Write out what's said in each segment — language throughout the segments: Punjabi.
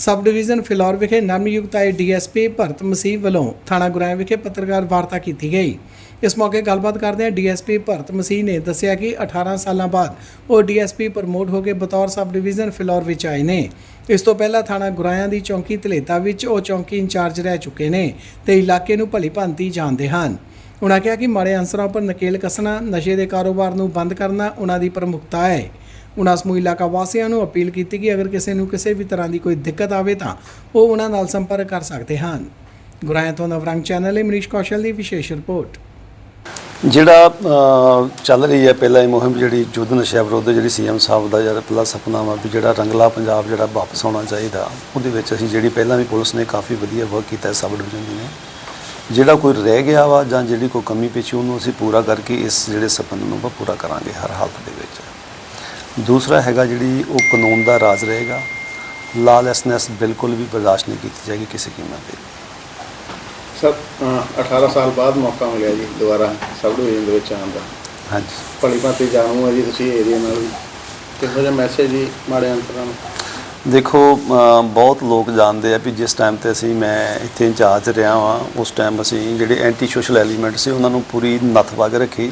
ਸਬ ਡਿਵੀਜ਼ਨ ਫਿਲੌਰ ਵਿਖੇ ਨਵਨਿਯੁਕਤ ਆਏ ਡੀਐਸਪੀ ਭਰਤ ਮਸੀਹ ਵੱਲੋਂ ਥਾਣਾ ਗੁਰਾਇਆ ਵਿਖੇ ਪੱਤਰਕਾਰ ਵਾਰਤਾ ਕੀਤੀ ਗਈ। ਇਸ ਮੌਕੇ ਗੱਲਬਾਤ ਕਰਦਿਆਂ ਡੀਐਸਪੀ ਭਰਤ ਮਸੀਹ ਨੇ ਦੱਸਿਆ ਕਿ 18 ਸਾਲਾਂ ਬਾਅਦ ਉਹ ਡੀਐਸਪੀ ਪ੍ਰਮੋਟ ਹੋ ਕੇ ਬਤੌਰ ਸਬ ਡਿਵੀਜ਼ਨ ਫਿਲੌਰ ਵਿੱਚ ਆਏ ਨੇ। ਇਸ ਤੋਂ ਪਹਿਲਾਂ ਥਾਣਾ ਗੁਰਾਇਆ ਦੀ ਚੌਂਕੀ ਧਲੇਤਾ ਵਿੱਚ ਉਹ ਚੌਂਕੀ ਇੰਚਾਰਜ ਰਹਿ ਚੁੱਕੇ ਨੇ ਤੇ ਇਲਾਕੇ ਨੂੰ ਭਲੀ ਭਾਂਤੀ ਜਾਣਦੇ ਹਨ। ਉਹਨਾਂ ਕਿਹਾ ਕਿ ਮਾੜੇ ਅਨਸਰਾਂ ਉੱਪਰ ਨਕੇਲ ਕੱਸਣਾ, ਨਸ਼ੇ ਦੇ ਕਾਰੋਬਾਰ ਨੂੰ ਬੰਦ ਕਰਨਾ ਉਹਨਾਂ ਦੀ ਪ੍ਰਮੁੱਖਤਾ ਹੈ। ਉਹਨਾਂ ਸਮੂਹ ਇਲਾਕਾ ਵਾਸੀਆਂ ਨੂੰ ਅਪੀਲ ਕੀਤੀ ਕਿ ਅਗਰ ਕਿਸੇ ਨੂੰ ਕਿਸੇ ਵੀ ਤਰ੍ਹਾਂ ਦੀ ਕੋਈ ਦਿੱਕਤ ਆਵੇ ਤਾਂ ਉਹ ਉਹਨਾਂ ਨਾਲ ਸੰਪਰਕ ਕਰ ਸਕਦੇ ਹਨ। ਗੁਰਾਇਆ ਤੋਂ ਨਵਰੰਗ ਚੈਨਲ ਲਈ ਮਨੀਸ਼ ਕੌਸ਼ਲ ਦੀ ਵਿਸ਼ੇਸ਼ ਰਿਪੋਰਟ। ਜਿਹੜਾ ਚੱਲ ਰਹੀ ਹੈ ਪਹਿਲਾਂ ਇਹ ਮੁਹਿੰਮ ਜਿਹੜੀ ਯੁੱਧ ਨਸ਼ਾ ਵਿਰੁੱਧ ਜਿਹੜੀ ਸੀਐਮ ਸਾਹਿਬ ਦਾ ਜਿਹੜਾ ਪਹਿਲਾ ਸੁਪਨਾ ਵਾ ਵੀ ਜਿਹੜਾ ਰੰਗਲਾ ਪੰਜਾਬ ਜਿਹੜਾ ਵਾਪਸ ਆਉਣਾ ਚਾਹੀਦਾ, ਉਹਦੇ ਵਿੱਚ ਅਸੀਂ ਜਿਹੜੀ ਪਹਿਲਾਂ ਵੀ ਪੁਲਿਸ ਨੇ ਕਾਫੀ ਵਧੀਆ ਵਰਕ ਕੀਤਾ ਸਬ ਡਿਵੀਜ਼ਨ ਦੀ ਨੇ। ਜਿਹੜਾ ਕੋਈ ਰਹਿ ਗਿਆ ਵਾ ਜਾਂ ਜਿਹੜੀ ਕੋਈ ਕਮੀ ਪੇਸ਼ੀ ਉਹਨੂੰ ਅਸੀਂ ਪੂਰਾ ਕਰਕੇ ਇਸ ਜਿਹੜੇ ਸੁਪਨੇ ਨੂੰ ਆਪਾਂ ਪੂਰਾ ਕਰਾਂਗੇ ਹਰ ਹਾਲਤ ਦੇ ਵਿੱਚ। ਦੂਸਰਾ ਹੈਗਾ ਜਿਹੜੀ ਉਹ ਕਾਨੂੰਨ ਦਾ ਰਾਜ ਰਹੇਗਾ ਲਾਲੈਸਨੈਸ ਬਿਲਕੁਲ ਵੀ ਬਰਦਾਸ਼ਤ ਨਹੀਂ ਕੀਤੀ ਜਾਏਗੀ ਕਿਸੇ ਕੀਮਤ ਤੇ। ਸਰ ਅ, 18 ਸਾਲ ਬਾਅਦ ਮੌਕਾ ਮਿਲਿਆ ਜੀ ਦੁਬਾਰਾ ਸਬ ਡਿਵੀਜ਼ਨ ਦੇ ਵਿੱਚ ਆਉਣ ਦਾ। ਹਾਂਜੀ। ਭਲੀ ਭਾਂਤੀ ਜਾਣੂ ਹੈ ਜੀ ਤੁਸੀਂ ਏਰੀਆ ਨਾਲ ਵੀ। ਕਿਹੋ ਜਿਹਾ ਮੈਸੇਜ ਜੀ ਮਾੜੇ ਅੰਤਰਾਂ ਨੂੰ? ਦੇਖੋ ਬਹੁਤ ਲੋਕ ਜਾਣਦੇ ਆ ਵੀ ਜਿਸ ਟਾਈਮ ਤੇ ਅਸੀਂ ਮੈਂ ਇੱਥੇ ਇੰਚਾਰਜ ਰਿਹਾ ਵਾਂ ਉਸ ਟਾਈਮ ਅਸੀਂ ਜਿਹੜੇ ਐਂਟੀ ਸੋਸ਼ਲ ਐਲੀਮੈਂਟ ਸੀ ਉਹਨਾਂ ਨੂੰ ਪੂਰੀ ਨੱਥ ਪਾ ਕੇ ਰੱਖੀ।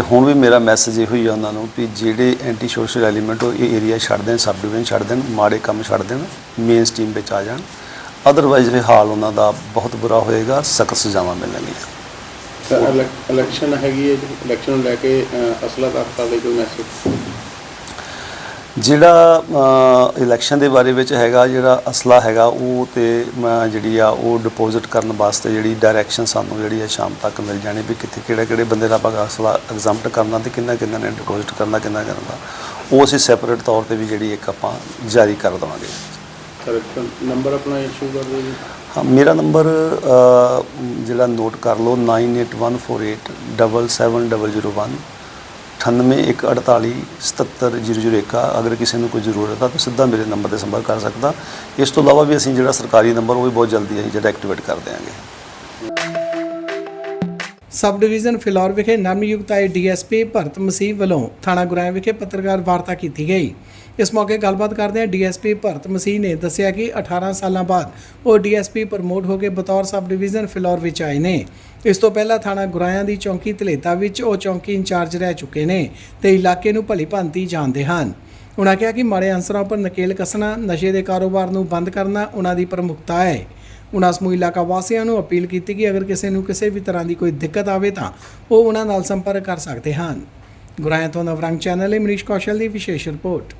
ਤੇ ਹੁਣ ਵੀ ਮੇਰਾ ਮੈਸੇਜ ਇਹੋ ਹੀ ਆ ਉਹਨਾਂ ਨੂੰ ਵੀ ਜਿਹੜੇ ਐਂਟੀ ਸੋਸ਼ਲ ਐਲੀਮੈਂਟ ਉਹ ਇਹ ਏਰੀਆ ਛੱਡ ਦੇਣ ਸਬ ਡਿਵੀਜ਼ਨ ਛੱਡ ਦੇਣ, ਮਾੜੇ ਕੰਮ ਛੱਡ ਦੇਣ ਮੇਨ ਸਟ੍ਰੀਮ ਵਿੱਚ ਆ ਜਾਣ। ਅਦਰਵਾਈਜ਼ ਇਹ ਹਾਲ ਉਹਨਾਂ ਦਾ ਬਹੁਤ ਬੁਰਾ ਹੋਏਗਾ, ਸਖਤ ਸਜ਼ਾਵਾਂ ਮਿਲਣਗੀਆਂ। ਇਲੈਕਸ਼ਨ ਹੈਗੀ ਹੈ ਇਲੈਕਸ਼ਨ ਨੂੰ ਲੈ ਕੇ ਅਸਲਾ ਤਖਤਾ ਲਈ ਕੋਈ ਮੈਸੇਜ ਜਿਹੜਾ ਇਲੈਕਸ਼ਨ ਦੇ ਬਾਰੇ ਵਿੱਚ ਹੈਗਾ ਜਿਹੜਾ ਅਸਲਾ ਹੈਗਾ ਉਹ ਤੇ ਮੈਂ ਜਿਹੜੀ ਆ ਉਹ ਡਿਪੋਜ਼ਿਟ ਕਰਨ ਵਾਸਤੇ ਜਿਹੜੀ ਡਾਇਰੈਕਸ਼ਨ ਸਾਨੂੰ ਜਿਹੜੀ ਆ ਸ਼ਾਮ ਤੱਕ ਮਿਲ ਜਾਣੀ ਵੀ ਕਿੱਥੇ ਕਿਹੜੇ ਕਿਹੜੇ ਬੰਦੇ ਦਾ ਆਪਾਂ ਅਸਲਾ ਐਗਜ਼ਾਮਟ ਕਰਨਾ ਤੇ ਕਿੰਨਾ ਕਿੰਨਾ ਨੇ ਡਿਪੋਜ਼ਿਟ ਕਰਨਾ ਕਿੰਨਾ ਕਰਨਾ। ਉਹ ਅਸੀਂ ਸੈਪਰੇਟ ਤੌਰ ਤੇ ਵੀ ਜਿਹੜੀ ਇੱਕ ਆਪਾਂ ਜਾਰੀ ਕਰ ਦੇਵਾਂਗੇ। ਸਰ ਨੰਬਰ ਆਪਣਾ ਇਸ਼ੂ ਕਰ ਦਿਓ ਜੀ। ਹਾਂ ਮੇਰਾ ਨੰਬਰ ਜਿਹੜਾ ਨੋਟ ਕਰ ਲਓ 9814877001 9814877001 ਆ। ਅਗਰ ਕਿਸੇ ਨੂੰ ਕੋਈ ਜ਼ਰੂਰਤ ਆ ਤਾਂ ਸਿੱਧਾ ਮੇਰੇ ਨੰਬਰ ਤੇ ਸੰਪਰਕ ਕਰ ਸਕਦਾ ਇਸ ਤੋਂ ਇਲਾਵਾ ਵੀ ਅਸੀਂ ਜਿਹੜਾ ਸਰਕਾਰੀ ਨੰਬਰ ਉਹ ਵੀ ਬਹੁਤ ਜਲਦੀ ਅਸੀਂ ਜਿਹੜਾ ਐਕਟੀਵੇਟ ਕਰ ਦਿਆਂਗੇ ਸਬ ਡਿਵੀਜ਼ਨ ਫਿਲੌਰ ਵਿਖੇ ਨਵਨਿਯੁਕਤ ਆਏ ਡੀਐਸਪੀ ਭਰਤ ਮਸੀਹ ਵੱਲੋਂ ਥਾਣਾ ਗੁਰਾਇਆ ਵਿਖੇ ਪੱਤਰਕਾਰ ਵਾਰਤਾ ਕੀਤੀ ਗਈ। ਇਸ ਮੌਕੇ ਗੱਲਬਾਤ ਕਰਦਿਆਂ ਡੀਐਸਪੀ ਭਰਤ ਮਸੀਹ ਨੇ ਦੱਸਿਆ ਕਿ 18 ਸਾਲਾਂ ਬਾਅਦ ਉਹ ਡੀਐਸਪੀ ਪ੍ਰਮੋਟ ਹੋ ਕੇ ਬਤੌਰ ਸਬ ਡਿਵੀਜ਼ਨ ਫਿਲੌਰ ਵਿੱਚ ਆਏ ਨੇ। ਇਸ ਤੋਂ ਪਹਿਲਾਂ ਥਾਣਾ ਗੁਰਾਇਆ ਦੀ ਚੌਂਕੀ ਧਲੇਤਾ ਵਿੱਚ ਉਹ ਚੌਂਕੀ ਇੰਚਾਰਜ ਰਹਿ ਚੁੱਕੇ ਨੇ ਤੇ ਇਲਾਕੇ ਨੂੰ ਭਲੀ ਭਾਂਤੀ ਜਾਣਦੇ ਹਨ। ਉਹਨਾਂ ਕਿਹਾ ਕਿ ਮਾੜੇ ਅਨਸਰਾਂ ਉੱਪਰ ਨਕੇਲ ਕੱਸਣਾ, ਨਸ਼ੇ ਦੇ ਕਾਰੋਬਾਰ ਨੂੰ ਬੰਦ ਕਰਨਾ ਉਹਨਾਂ ਦੀ ਪ੍ਰਮੁੱਖਤਾ ਹੈ। ਉਹਨਾਂ ਸਮੂਹ ਇਲਾਕਾ ਵਾਸੀਆਂ ਨੂੰ ਅਪੀਲ ਕੀਤੀ ਕਿ ਅਗਰ ਕਿਸੇ ਨੂੰ ਕਿਸੇ ਵੀ ਤਰ੍ਹਾਂ ਦੀ ਕੋਈ ਦਿੱਕਤ ਆਵੇ ਤਾਂ ਉਹ ਉਹਨਾਂ ਨਾਲ ਸੰਪਰਕ ਕਰ ਸਕਦੇ ਹਨ। ਗੁਰਾਇਆਂ ਤੋਂ ਨਵਰੰਗ ਚੈਨਲ ਲਈ ਮਨੀਸ਼ ਕੌਸ਼ਲ ਦੀ ਵਿਸ਼ੇਸ਼ ਰਿਪੋਰਟ।